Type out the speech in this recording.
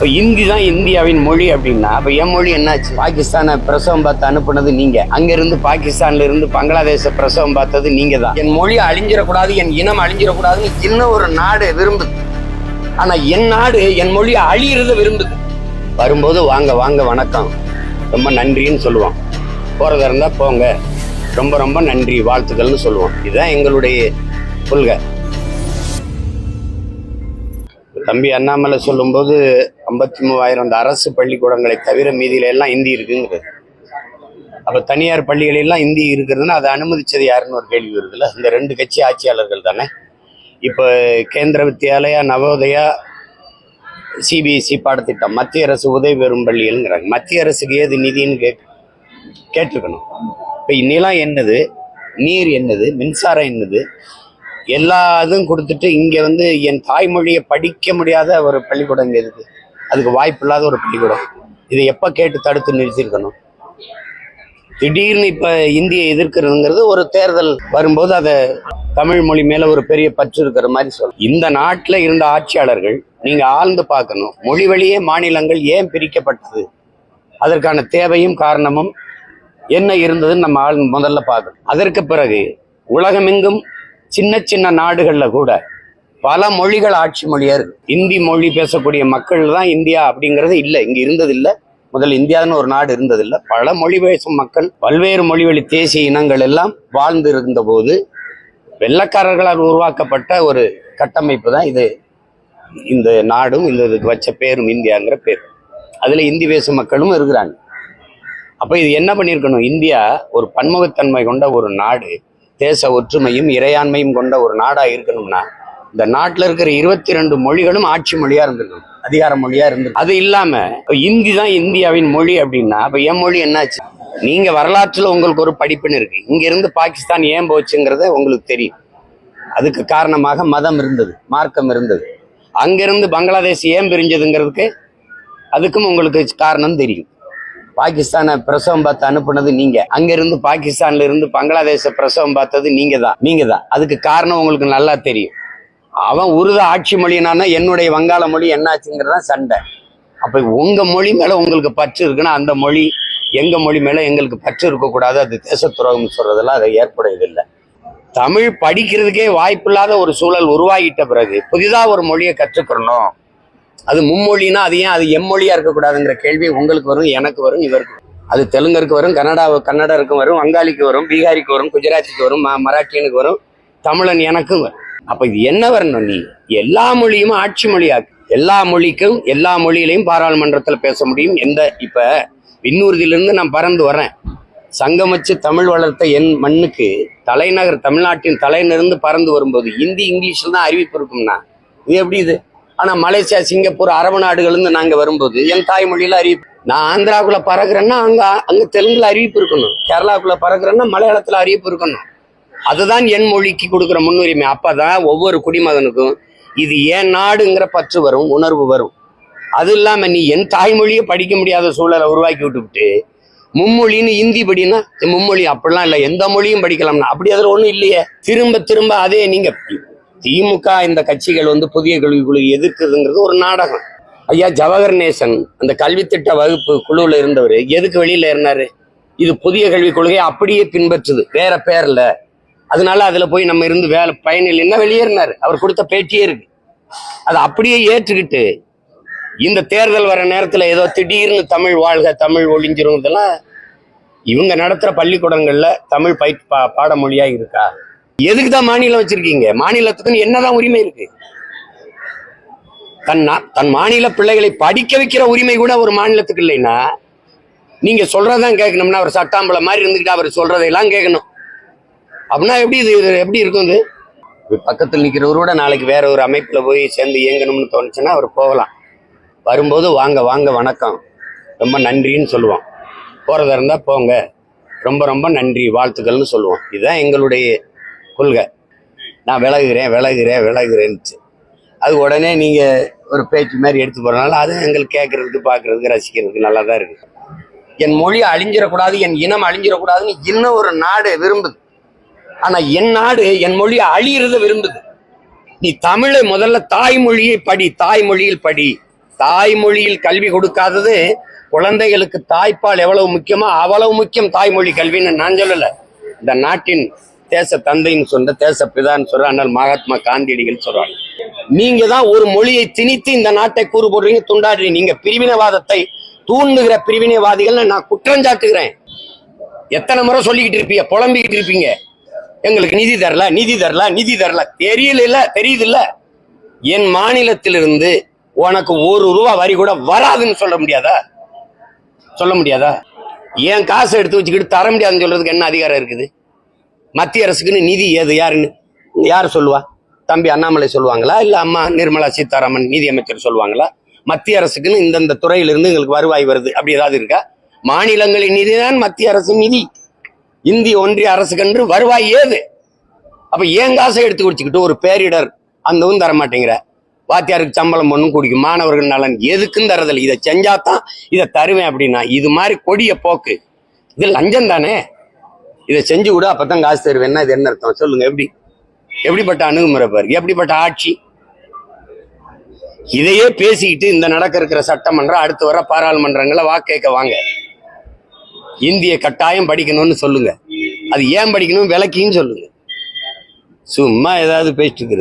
இப்போ இந்தி தான் இந்தியாவின் மொழி அப்படின்னா அப்போ என் மொழி என்னாச்சு? பாகிஸ்தானை பிரசவம் பார்த்து அனுப்புனது நீங்க. அங்கிருந்து பாகிஸ்தான்ல இருந்து பங்களாதேச பிரசவம் பார்த்தது நீங்க தான் என் மொழி அழிஞ்சிடக்கூடாது என் இனம் அழிஞ்சிடக்கூடாதுன்னு இன்னும் ஒரு நாடு விரும்புது. ஆனா என் நாடு என் மொழி அழியிறத விரும்புது. வரும்போது வாங்க வாங்க வணக்கம். ரொம்ப நன்றின்னு சொல்லுவோம் போறதா இருந்தா போங்க. ரொம்ப ரொம்ப நன்றி வாழ்த்துக்கள்னு சொல்லுவோம் இதுதான் எங்களுடைய கொள்கை. தம்பி அண்ணாமலை சொல்லும்போது ஐம்பத்தி மூவாயிரம் அந்த அரசு பள்ளிக்கூடங்களை தவிர மீதியில எல்லாம் இந்தி இருக்குங்கிறது. அப்போ தனியார் பள்ளிகளெல்லாம் இந்தி இருக்கிறதுன்னா அதை அனுமதிச்சது யாருன்னு ஒரு கேள்வி வருதுல்ல இந்த ரெண்டு கட்சி ஆட்சியாளர்கள் தானே? இப்போ கேந்திர வித்யாலயா நவோதயா சிபிஎஸ்சி பாடத்திட்டம் மத்திய அரசு உதவி பெறும் பள்ளிகள்ங்கிறாங்க. மத்திய அரசுக்கு ஏது நிதின்னு கேட் கேட்டிருக்கணும். இப்போ நிலம் என்னது? நீர் என்னது? மின்சாரம் என்னது? எல்லா இதுவும் கொடுத்துட்டு இங்கே வந்து என் தாய்மொழியை படிக்க முடியாத ஒரு பள்ளிக்கூடம் இங்கே இருக்கு. அதுக்கு வாய்ப்பு இல்லாத ஒரு பள்ளிக்கூடம். இதை எப்போ கேட்டு தடுத்து நிறுத்தியிருக்கணும்? திடீர்னு இப்போ இந்தியை எதிர்க்கிறதுங்கிறது ஒரு தேர்தல் வரும்போது அதை தமிழ் மொழி மேல ஒரு பெரிய பற்று இருக்கிற மாதிரி சொல்லும் இந்த நாட்டில் இருந்த ஆட்சியாளர்கள் நீங்க ஆழ்ந்து பார்க்கணும். மொழி வழியே மாநிலங்கள் ஏன் பிரிக்கப்பட்டது? அதற்கான தேவையும் காரணமும் என்ன இருந்ததுன்னு நம்ம ஆள் முதல்ல பார்க்கணும். அதற்கு பிறகு உலகமெங்கும் சின்ன சின்ன நாடுகளில் கூட பல மொழிகள் ஆட்சி மொழியாக இருக்கு இந்தி மொழி பேசக்கூடிய மக்கள் தான் இந்தியா அப்படிங்கிறது இல்லை. இங்கே இருந்ததில்லை. முதல் முதல்ல இந்தியான்னு ஒரு நாடு இருந்ததில்லை. பல மொழி பேசும் மக்கள் பல்வேறு மொழிவழி தேசிய இனங்கள் எல்லாம் வாழ்ந்து இருந்த போது வெள்ளக்காரர்களால் உருவாக்கப்பட்ட ஒரு கட்டமைப்பு தான் இது. இந்த நாடும் இந்த இதுக்கு வச்ச பேரும் இந்தியாங்கிற பேர். அதில் இந்தி பேசும் மக்களும் இருக்கிறாங்க. அப்போ இது என்ன பண்ணியிருக்கணும் இந்தியா ஒரு பன்முகத்தன்மை கொண்ட ஒரு நாடு. தேச ஒற்றுமையும் இறையாண்மையும் கொண்ட ஒரு நாடாக இருக்கணும்னா இந்த நாட்டில் இருக்கிற இருபத்தி ரெண்டு மொழிகளும் ஆட்சி மொழியாக இருந்திருக்கணும் அதிகார மொழியாக இருந்து அது இல்லாமல் இந்தி தான் இந்தியாவின் மொழி அப்படின்னா அப்போ என் மொழி என்னாச்சு? நீங்கள் வரலாற்றில் உங்களுக்கு ஒரு படிப்புன்னு இருக்கு. இங்கேருந்து பாகிஸ்தான் ஏன் போச்சுங்கிறத உங்களுக்கு தெரியும். அதுக்கு காரணமாக மதம் இருந்தது மார்க்கம் இருந்தது. அங்கிருந்து பங்களாதேஷ் ஏன் பிரிஞ்சதுங்கிறதுக்கு அதுக்கும் உங்களுக்கு காரணம் தெரியும். பாகிஸ்தானை பிரசவம் பார்த்து அனுப்புனது நீங்க. அங்கிருந்து பாகிஸ்தான்ல இருந்து பங்களாதேச பிரசவம் பார்த்தது நீங்க தான் நீங்க தான் அதுக்கு காரணம் உங்களுக்கு நல்லா தெரியும். அவன் உருத ஆட்சி மொழினானா என்னுடைய வங்காள மொழி என்னாச்சுங்கிறது சண்டை. அப்ப உங்க மொழி மேல உங்களுக்கு பற்று இருக்குன்னா அந்த மொழி எங்க மொழி மேல எங்களுக்கு பற்று இருக்கக்கூடாது. அது தேச துரோகம் சொல்றதெல்லாம் அது ஏற்புடையதில்லை. தமிழ் படிக்கிறதுக்கே வாய்ப்பில்லாத ஒரு சூழல் உருவாகிட்ட பிறகு புதிதாக ஒரு மொழியை கற்றுக்கிறணும் அது மும்மொழினா அது ஏன் அது எம்மொழியா இருக்கக்கூடாதுங்கிற கேள்வி உங்களுக்கு வரும் எனக்கு வரும் இவருக்கு அது தெலுங்கருக்கு வரும் கன்னடா கன்னடருக்கும் வரும் வங்காளிக்கு வரும் பீகாரிக்கு வரும் குஜராத்திக்கு வரும் மராட்டியனுக்கு வரும் தமிழன் எனக்கும் வரும். அப்ப இது என்ன வரணும் நீ? எல்லா மொழியும் ஆட்சி மொழியாக்கு. எல்லா மொழிக்கும் எல்லா மொழியிலையும் பாராளுமன்றத்தில் பேச முடியும். எந்த இப்ப விண்ணூர்தியிலிருந்து நான் பறந்து வரேன் சங்கமச்சு தமிழ் வளர்த்த என் மண்ணுக்கு தலைநகர் தமிழ்நாட்டின் தலையிலிருந்து பறந்து வரும்போது ஹிந்தி இங்கிலீஷ்ல தான் அறிவிப்பு இருக்கும்னா? இது எப்படி இது? ஆனா மலேசியா சிங்கப்பூர் அரபு நாடுகள்ந்து நாங்க வரும்போது என் தாய்மொழியில அறிவிப்பு. நான் ஆந்திராக்குள்ள பறக்குறேன்னா அங்க அங்க தெலுங்குல அறிவிப்பு இருக்கணும். கேரளாக்குள்ள பறக்குறேன்னா மலையாளத்துல அறிவிப்பு இருக்கணும். அதுதான் என் மொழிக்கு கொடுக்குற முன்னுரிமை. அப்பதான் ஒவ்வொரு குடிமகனுக்கும் இது என் நாடுங்கிற பற்று வரும் உணர்வு வரும். அது இல்லாம நீ என் தாய்மொழியை படிக்க முடியாத சூழலை உருவாக்கி விட்டுவிட்டு மும்மொழின்னு ஹிந்தி படினா மும்மொழி அப்படிலாம் இல்லை எந்த மொழியும் படிக்கலாம்னா. அப்படி அதில் ஒன்றும் இல்லையே. திரும்ப திரும்ப அதே நீங்க திமுக இந்த கட்சிகள் வந்து புதிய கல்விக்குழு எதிர்க்குதுங்கிறது ஒரு நாடகம். ஐயா ஜவஹர் நேசன் அந்த கல்வித்திட்ட வகுப்பு குழுவில் இருந்தவர் எதுக்கு வெளியில் இருந்தார் இது புதிய கல்விக் கொள்கையை அப்படியே பின்பற்றுது வேற பேரில். அதனால அதில் போய் நம்ம இருந்து வேலை பயனில்லைன்னா வெளியேறினார்? அவர் கொடுத்த பேட்டியே இருக்கு. அதை அப்படியே ஏற்றுக்கிட்டு இந்த தேர்தல் வர நேரத்தில் ஏதோ திடீர்னு தமிழ் வாழ்க தமிழ் ஒழிஞ்சிரும் இதெல்லாம் இவங்க நடத்துகிற பள்ளிக்கூடங்களில் தமிழ் பை பா பாடமொழியாக இருக்கா? எதுக்கு தான் மாநிலம் வச்சிருக்கீங்க? மாநிலத்துக்குன்னு என்னதான் உரிமை இருக்கு? தன் தன் மாநில பிள்ளைகளை படிக்க வைக்கிற உரிமை கூட ஒரு மாநிலத்துக்கு இல்லைன்னா நீங்க சொல்றதான் கேட்கணும்னா அவர் சட்டாம்பளை மாதிரி இருந்துக்கிட்டு அவர் சொல்றதையெல்லாம் கேட்கணும். அப்படின்னா எப்படி இது இது எப்படி இருக்கும் இது? பக்கத்தில் நிற்கிறவரோட நாளைக்கு வேற ஒரு அமைப்பில் போய் சேர்ந்து இயங்கணும்னு தோணுச்சுன்னா அவர் போகலாம். வரும்போது வாங்க வாங்க வணக்கம். ரொம்ப நன்றின்னு சொல்லுவோம் போகிறதா இருந்தால் போங்க. ரொம்ப ரொம்ப நன்றி வாழ்த்துக்கள்னு சொல்லுவோம் இதுதான் எங்களுடைய கொள்கை. நான் விலகுகிறேன் விலகுறேன் விலகுறேன்னுச்சு அது உடனே நீங்கள் ஒரு பேச்சு மாதிரி எடுத்து போகிறனால அது எங்களுக்கு கேட்குறதுக்கு பார்க்குறதுக்கு ரசிக்கிறதுக்கு நல்லா தான் இருக்குது என் மொழி அழிஞ்சிடக்கூடாது என் இனம் அழிஞ்சிடக்கூடாதுன்னு இன்னும் ஒரு நாடு விரும்புது. ஆனால் என் நாடு என் மொழி அழியிறத விரும்புது. நீ தமிழை முதல்ல தாய்மொழியை படி தாய்மொழியில் படி. தாய்மொழியில் கல்வி கொடுக்காதது குழந்தைகளுக்கு தாய்ப்பால் எவ்வளவு முக்கியமோ அவ்வளவு முக்கியம் தாய்மொழி கல்வின்னு நான் சொல்லலை. இந்த நாட்டின் தேச தந்தைன்னு சொன்ன தேச பிதான்னு சொல்ற அண்ணல் மகாத்மா காந்தியடிகள் சொல்றாங்க. நீங்க தான் ஒரு மொழியை திணித்து இந்த நாட்டை கூறு போடுறீங்க துண்டாடுறீங்க. நீங்க பிரிவினைவாதத்தை தூண்டுகிற பிரிவினைவாதிகள் நான் குற்றஞ்சாட்டுகிறேன் எத்தனை முறை சொல்லிக்கிட்டு இருப்பீங்க புலம்பிக்கிட்டு இருப்பீங்க. எங்களுக்கு நிதி தரல நிதி தரல நிதி தரல. தெரியல தெரியுது இல்ல. என் மாநிலத்திலிருந்து உனக்கு ஒரு ரூபா வரி கூட வராதுன்னு சொல்ல முடியாதா? சொல்ல முடியாதா? என் காசை எடுத்து வச்சுக்கிட்டு தர முடியாதுன்னு சொல்றதுக்கு என்ன அதிகாரம் இருக்குது? மத்திய அரசுக்குன்னு நிதி ஏது? யாருன்னு? யார் சொல்லுவா? தம்பி அண்ணாமலை சொல்லுவாங்களா? இல்லை அம்மா நிர்மலா சீதாராமன் நிதியமைச்சர் சொல்லுவாங்களா? மத்திய அரசுக்குன்னு இந்தந்த துறையிலிருந்து எங்களுக்கு வருவாய் வருது. அப்படி ஏதாவது இருக்கா? மாநிலங்களின் நிதிதான் மத்திய அரசு நிதி. இந்திய ஒன்றிய அரசுக்கென்று வருவாய் ஏது? அப்ப ஏன் காசை எடுத்து குடிச்சுக்கிட்டு ஒரு பேரிடர் அந்தவும் தர மாட்டேங்கிற? வாத்தியாருக்கு சம்பளம் ஒன்றும் குடிக்கும். மாணவர்கள் நலன் எதுக்கும் தரதில்லை. இதை செஞ்சாதான் இதை தருவேன் அப்படின்னா இது மாதிரி கொடிய போக்கு. இது லஞ்சம் தானே? இதை செஞ்சு கூட அப்பதான் காசு தருவேன்னா இது என்ன அர்த்தம்? சொல்லுங்க எப்படி? எப்படிப்பட்ட அணுகுமுறை பாரு. எப்படிப்பட்ட ஆட்சி? இதையே பேசிக்கிட்டு இந்த நடக்க இருக்கிற சட்டமன்றம் அடுத்து வர பாராளுமன்றங்களை வாக்கேக்க வாங்க. இந்திய கட்டாயம் படிக்கணும்னு சொல்லுங்க. அது ஏன் படிக்கணும்? விளக்கின்னு சொல்லுங்க. சும்மா ஏதாவது பேசிட்டு இருக்கிறது.